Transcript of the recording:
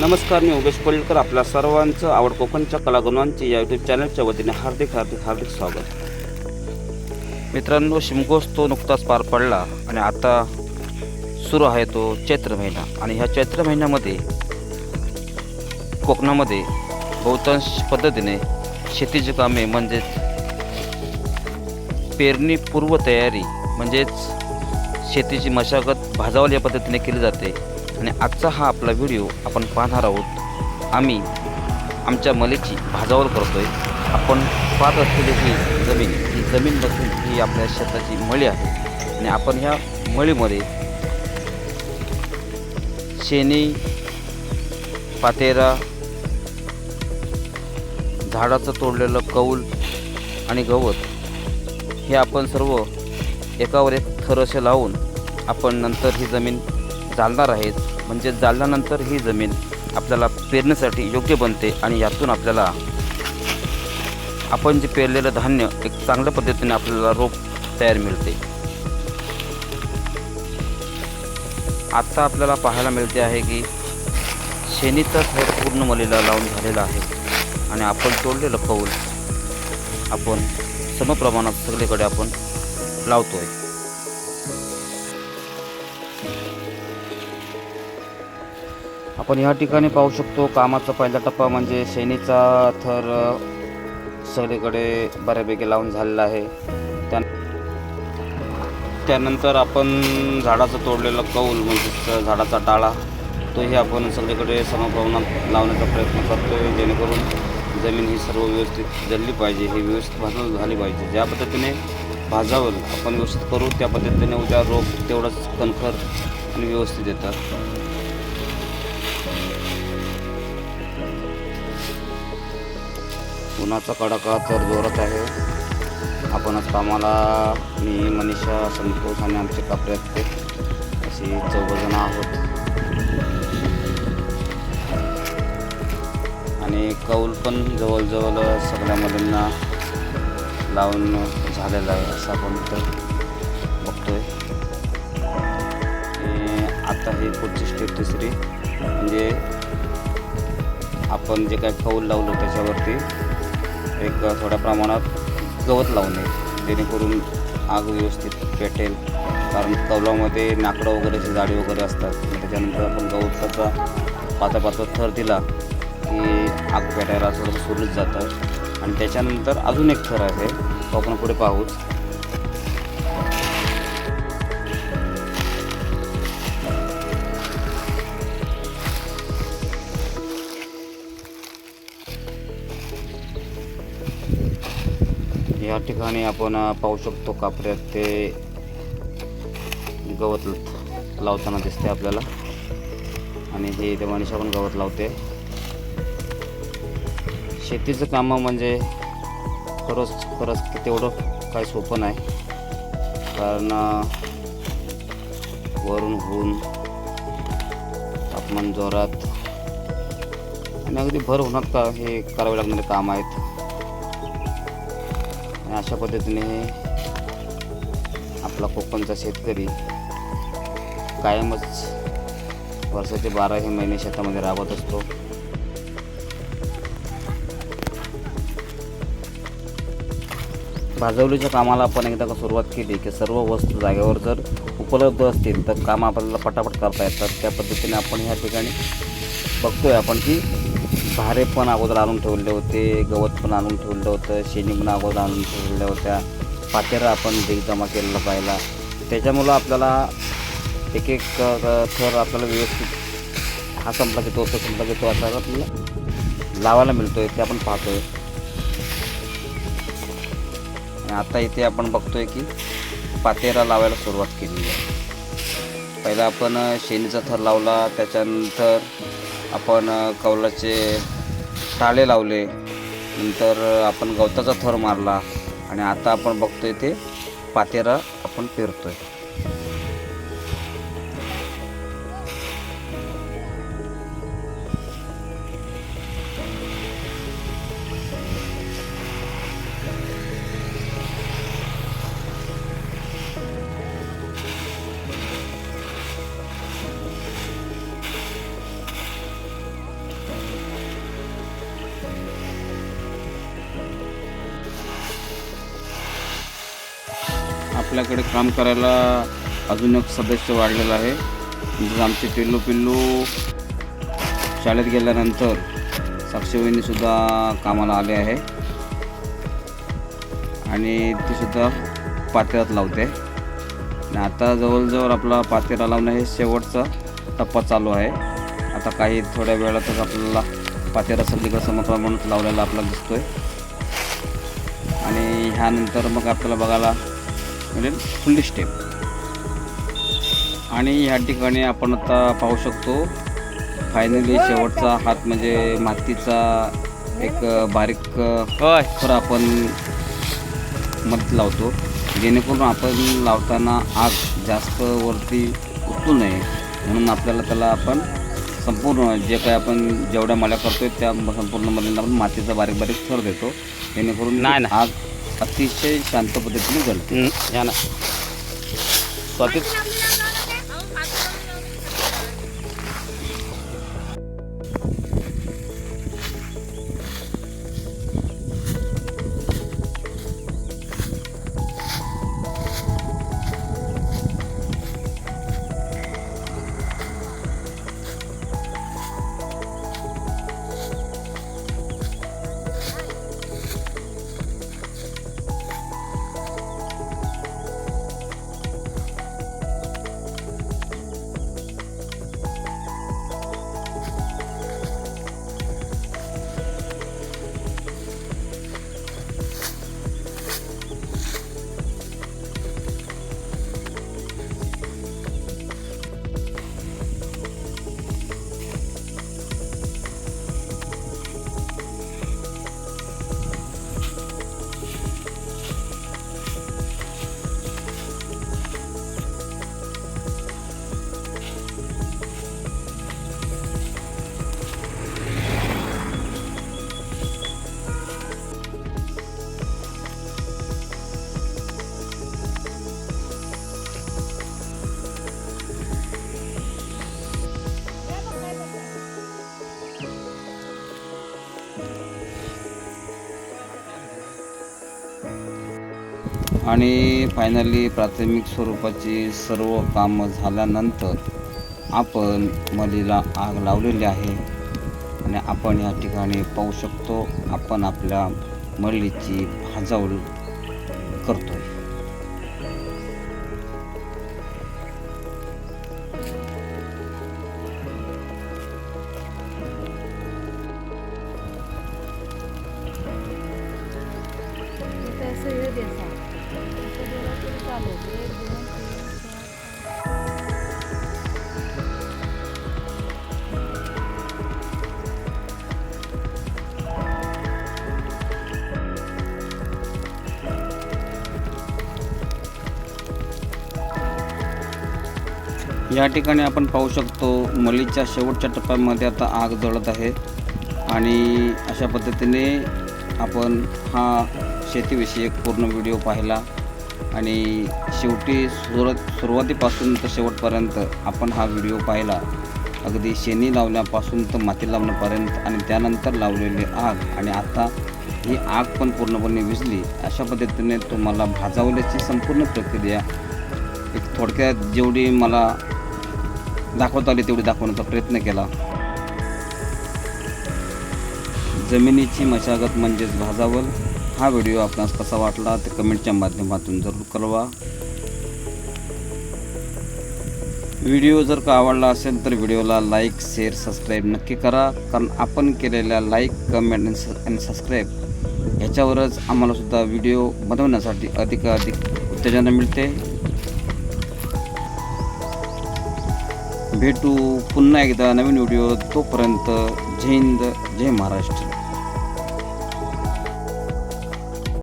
नमस्कार मी उमेश पडळकर आपल्या सर्वांचं आवड कोकणच्या कलागुणांचे या यूट्यूब चॅनलच्या वतीने हार्दिक हार्दिक हार्दिक स्वागत. मित्रांनो शिमगोत्सव नुकताच पार पडला आणि आता सुरू आहे तो चैत्र महिना. आणि ह्या चैत्र महिन्यामध्ये कोकणामध्ये बहुतांश पद्धतीने शेतीची कामे म्हणजेच पेरणी पूर्व तयारी म्हणजेच शेतीची मशागत भाजावल या पद्धतीने केली जाते. आणि आजचा हा आपला व्हिडिओ आपण पाहणार आहोत आम्ही आमच्या मलेची भाजावल करतोय. आपण पाहत असलेली ही जमीन ही जमीन बसून ही आपल्या शेताची मळी आहे. आणि आपण ह्या मळीमध्ये शेणी पातेरा झाडाचं तोडलेलं कौल आणि गवत हे आपण सर्व एकावर एक थर असे लावून आपण नंतर ही जमीन जालणार आहेत म्हणजे जाळल्यानंतर ही जमीन आपल्याला पेरण्यासाठी योग्य बनते आणि यातून आपल्याला आपण जे पेरलेलं धान्य एक चांगल्या पद्धतीने आपल्याला रोप तयार मिळते. आत्ता आपल्याला पाहायला मिळते आहे की शेणीचा थर पूर्ण मलीला लावून झालेला आहे आणि आपण तोडलेलं कौल आपण समप्रमाणात सगळीकडे आपण लावतो आहे आपण या ठिकाणी पाहू शकतो कामाचा पहिला टप्पा म्हणजे शेणीचा थर सगळीकडे बऱ्यापैकी लावून झालेला आहे. त्या त्यानंतर आपण झाडाचं तोडलेलं कौल म्हणजे झाडाचा डाळा तोही आपण सगळीकडे समप्रमाणात लावण्याचा प्रयत्न करतो जेणेकरून जमीन ही सर्व व्यवस्थित जळली पाहिजे ही व्यवस्थित भाजून झाली पाहिजे. ज्या पद्धतीने भाजावर आपण व्यवस्थित करू त्या पद्धतीने उद्या रोप तेवढंच कणखर आणि व्यवस्थित येतात. उन्हाचा कडाका तर जोरात आहे. आपण कामाला मी मनीषा संतोष आणि आमचे कापडे असते अशी चौघजणं आहोत. आणि कौल पण जवळजवळ सगळ्या मुलींना लावून झालेला आहे असं आपण तर बघतोय. आता ही पुढची स्टेप तिसरी म्हणजे आपण जे काय कौल लावलो त्याच्यावरती एक थोड्या प्रमाणात गवत लावणे जेणेकरून आग व्यवस्थित पेटेल. कारण कौलामध्ये नाकडं वगैरे अशी जाडी वगैरे असतात त्याच्यानंतर आपण गवताचा पातळ पातळ थर दिला की आग पेटायला थोडंसं सुरूच जातं. आणि त्याच्यानंतर अजून एक थर आहे तो आपण पुढे पाहूच. या ठिकाणी आपण पाहू शकतो कापऱ्यात ते गवत लावताना दिसते आपल्याला. आणि हे ते मनीषा पण गवत लावते. शेतीचं कामं म्हणजे खरंच खरंच तेवढं काही सोपं नाही. कारण वरून होऊन तापमान जोरात आणि अगदी भर होणार का हे करावे लागणारे काम आहेत. आणि अशा पद्धतीने आपला कोकणचा शेतकरी कायमच वर्षाचे बाराही महिने शेतामध्ये राबत असतो. भाजवलीच्या कामाला आपण एकदा का सुरुवात केली की सर्व वस्तू जागेवर जर उपलब्ध असतील तर काम आपल्याला पटापट करता येतात. त्या पद्धतीने आपण ह्या ठिकाणी बघतोय आपण की भारे पण अगोदर आणून ठेवले होते गवत पण आणून ठेवलं होतं शेणी पण अगोदर आणून ठेवल्या होत्या. पातेरा आपण जे जमा केलेला पाहिला त्याच्यामुळं आपल्याला एक एक थर आपल्याला व्यवस्थित हा संपला घेतो तो संपला घेतो तो असा आपल्याला लावायला मिळतोय ते आपण पाहतोय. आता इथे आपण बघतोय की पातेरा लावायला सुरुवात केली आहे. पहिला आपण शेणीचा थर लावला त्याच्यानंतर आपण कौलाचे टाळे लावले. नंतर आपण गवताचा थर मारला आणि आता आपण बघतोय ते पातेरा आपण पेरतोय. आपल्याकडे काम करायला अजून एक सदस्य वाढलेला आहे. म्हणजे आमचे पिल्लू पिल्लू शाळेत गेल्यानंतर साक्षीवहिनीसुद्धा कामाला आले आहे. आणि तीसुद्धा पातेरात लावते. आणि आता जवळजवळ आपला पातेरा लावणं हे शेवटचा टप्पा चालू आहे. आता काही थोड्या वेळातच आपल्याला पातेरा सगळीकडे समप्रमाणात लावलेला आपल्याला दिसतोय. आणि ह्यानंतर मग आपल्याला बघायला मिळेल फुल्ली स्टेप आणि ह्या ठिकाणी आपण आता पाहू शकतो फायनली शेवटचा हात म्हणजे मातीचा एक बारीक थर आपण मध्ये लावतो. जेणेकरून आपण लावताना आग जास्त वरती उतरू नये. म्हणून आपल्याला त्याला आपण संपूर्ण जे काही आपण जेवढ्या मळ्या करतोय त्या संपूर्णमध्ये आपण मातीचा बारीक बारीक थर देतो. जेणेकरून. आग अतिशय शांत पद्धतीने या ना. स्वाती आणि फायनली प्राथमिक स्वरूपाची सर्व कामं झाल्यानंतर आपण मलीला आग लावलेली आहे. आणि आपण या ठिकाणी पाहू शकतो आपण आपल्या मळीची भाजावळ करतो असं या ठिकाणी आपण पाहू शकतो मलीच्या शेवटच्या टप्प्यामध्ये आता आग जळत आहे आणि अशा पद्धतीने आपण हा शेतीविषयक पूर्ण व्हिडिओ पाहिला. आणि शेवटी सुरत सुरुवातीपासून तर शेवटपर्यंत आपण हा व्हिडिओ पाहिला. अगदी शेणी लावण्यापासून तर माती लावण्यापर्यंत आणि त्यानंतर लावलेली आग आणि आता ही आग पण पूर्णपणे विजली अशा पद्धतीने तुम्हाला भाजावल्याची संपूर्ण प्रक्रिया एक थोडक्यात जेवढी मला दाखवता आली तेवढी दाखवण्याचा प्रयत्न केला. जमिनीची मशागत म्हणजेच भाजावल हा व्हिडिओ आपणास कसा वाटला ते कमेंटच्या माध्यमातून जरूर कळवा. व्हिडिओ जर का आवडला असेल तर व्हिडिओला लाईक शेअर सबस्क्राईब नक्की करा. कारण आपण केलेल्या लाईक कमेंट आणि स- सबस्क्राईब ह्याच्यावरच आम्हालासुद्धा व्हिडिओ बनवण्यासाठी अधिकाधिक उत्तेजन मिळते. भेटू पुन्हा एकदा नवीन व्हिडिओ तोपर्यंत जय हिंद जय महाराष्ट्र.